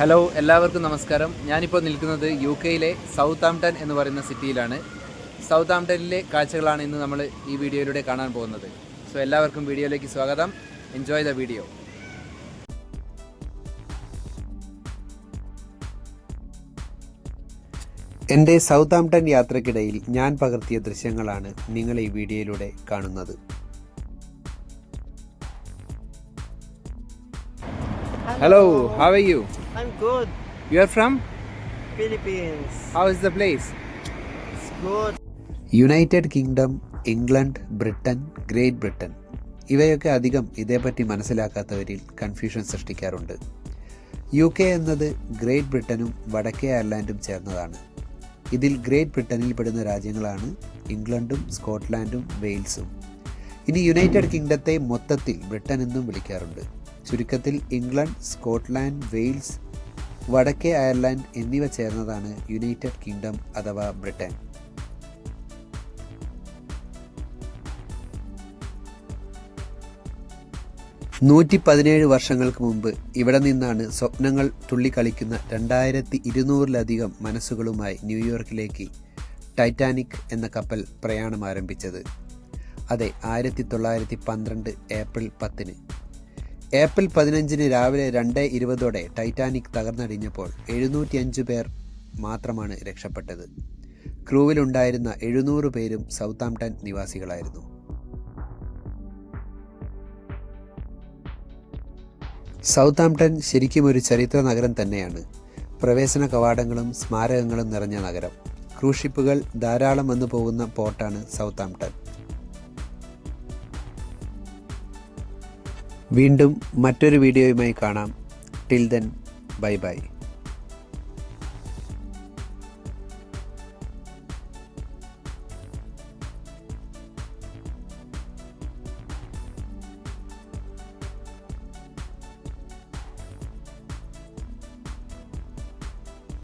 Hello എല്ലാവർക്കും നമസ്കാരം. ഞാനിപ്പോൾ നിൽക്കുന്നത് യു കെയിലെ സൗത്ത് ആംപ്ടൺ എന്ന് പറയുന്ന സിറ്റിയിലാണ് സൗത്ത് ആംപ്ടണിലെ കാഴ്ചകളാണ് ഇന്ന് നമ്മൾ ഈ വീഡിയോയിലൂടെ കാണാൻ പോകുന്നത്. സോ എല്ലാവർക്കും വീഡിയോയിലേക്ക് സ്വാഗതം. എൻജോയ് ദ വീഡിയോ എന്റെ സൗത്ത് ആംപ്ടൺ യാത്രക്കിടയിൽ ഞാൻ പകർത്തിയ ദൃശ്യങ്ങളാണ് നിങ്ങൾ ഈ വീഡിയോയിലൂടെ കാണുന്നത്. Hello how are you I'm good. You are from? Philippines. How is the place? It's good. United Kingdom England Britain Great Britain ഇവയൊക്കെ അധികം ഇതേപ്പറ്റി മനസ്സിലാക്കാത്തവരിൽ കൺഫ്യൂഷൻ സൃഷ്ടിക്കാറുണ്ട് യു കെ എന്നത് ഗ്രേറ്റ് ബ്രിട്ടനും വടക്കേ അയർലാൻഡും ചേർന്നതാണ് ഇതിൽ ഗ്രേറ്റ് ബ്രിട്ടനിൽ പെടുന്ന രാജ്യങ്ങളാണ് ഇംഗ്ലണ്ടും സ്കോട്ട്ലാൻഡും വെയിൽസും ഇനി യുണൈറ്റഡ് കിങ്ഡത്തെ മൊത്തത്തിൽ ബ്രിട്ടൻ എന്നും വിളിക്കാറുണ്ട് ചുരുക്കത്തിൽ ഇംഗ്ലണ്ട് സ്കോട്ട്ലാൻഡ് വെയിൽസ് വടക്കേ അയർലൻഡ് എന്നിവ ചേർന്നതാണ് യുണൈറ്റഡ് കിങ്ഡം അഥവാ ബ്രിട്ടൻ. നൂറ്റി പതിനേഴ് വർഷങ്ങൾക്ക് മുമ്പ് ഇവിടെ നിന്നാണ് സ്വപ്നങ്ങൾ തുള്ളിക്കളിക്കുന്ന രണ്ടായിരത്തി ഇരുന്നൂറിലധികം മനസ്സുകളുമായി ന്യൂയോർക്കിലേക്ക് ടൈറ്റാനിക് എന്ന കപ്പൽ പ്രയാണം ആരംഭിച്ചത്. അതെ ആയിരത്തി തൊള്ളായിരത്തി പന്ത്രണ്ട് ഏപ്രിൽ പത്തിന്. ഏപ്രിൽ പതിനഞ്ചിന് രാവിലെ രണ്ട് ഇരുപതോടെ ടൈറ്റാനിക് തകർന്നടിഞ്ഞപ്പോൾ എഴുന്നൂറ്റിയഞ്ച് പേർ മാത്രമാണ് രക്ഷപ്പെട്ടത്. ക്രൂവിലുണ്ടായിരുന്ന എഴുന്നൂറ് പേരും സൗത്താംപ്ടൺ നിവാസികളായിരുന്നു. സൗത്താംപ്ടൺ ശരിക്കും ഒരു ചരിത്ര നഗരം തന്നെയാണ്. പ്രവേശന കവാടങ്ങളും സ്മാരകങ്ങളും നിറഞ്ഞ നഗരം. ക്രൂഷിപ്പുകൾ ധാരാളം വന്നു പോകുന്ന പോർട്ടാണ് സൗത്താംപ്ടൺ. വീണ്ടും മറ്റൊരു വീഡിയോയുമായി കാണാം. Till then bye bye